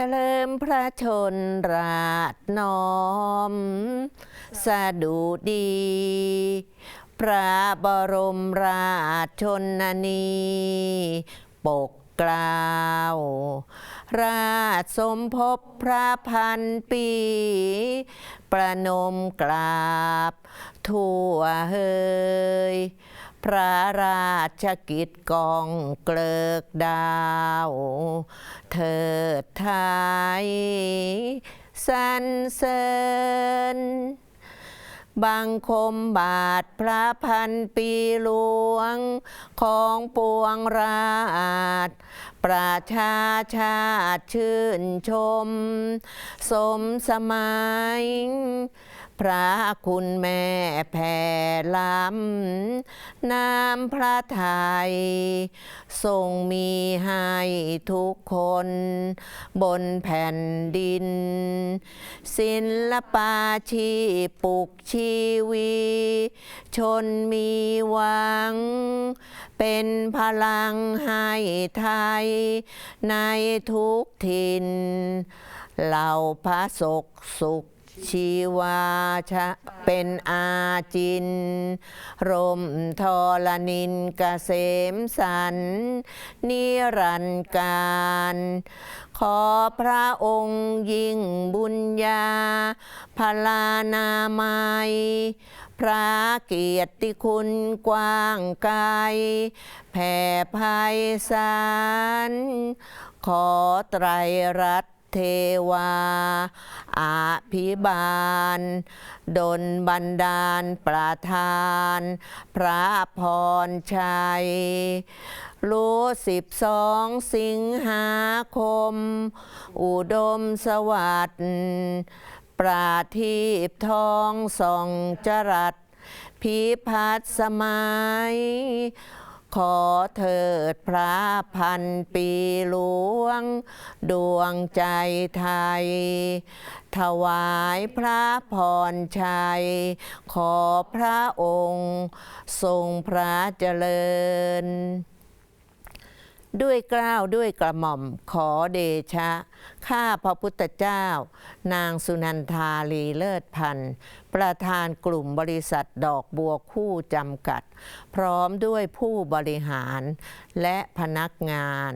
เฉลิมพระชนราชน้อมสดุดี พระบรมราชชนนีปกเกล้าว ราชสมภพพระพันปี ประนมกราบทั่วเฮย ระราชกิจกองเกลิกดาว เถิดไทยสรรเสริญบังคมบาทพระพันปีหลวงของปวงราช ประชาชาติชื่นชม สมสมัย พระคุณแม่แผ่ล้ำน้ำพระไทย ทรงมีให้ทุกคน บนแผ่นดิน ศิลปาชีพปลุกชีวี ชนมีหวัง เป็นพลังให้ไทย ในทุกถิ่นเหล่าพระศกสุข ชีวาชะเป็นอาจิน รมทรนินเกษมสัน นิรันดร์การ ขอพระองค์ยิ่งบุญญาพลานามัยพระเกียรติคุณกว้างไกลแผ่ภัยสาร ขอไตรรัตน เทวาอาภิบาลดลบันดาลประทาน พระพรชัย รู้สิบสองสิงหาคม อุดมสวัสดิ์ปราทีปทองส่องจรัสพิพัฒสมัย ขอเถิดพระพันปีหลวง ดวงใจไทย ถวายพระพรชัย ขอพระองค์ ทรงพระเจริญ ด้วยเกล้าวด้วยกระหม่อมขอเดชะ ข้าพระพุทธเจ้า นางสุนันทาลีเลิศพันธ์ประธานกลุ่มบริษัทดอกบัวคู่จำกัด พร้อมด้วยผู้บริหารและพนักงาน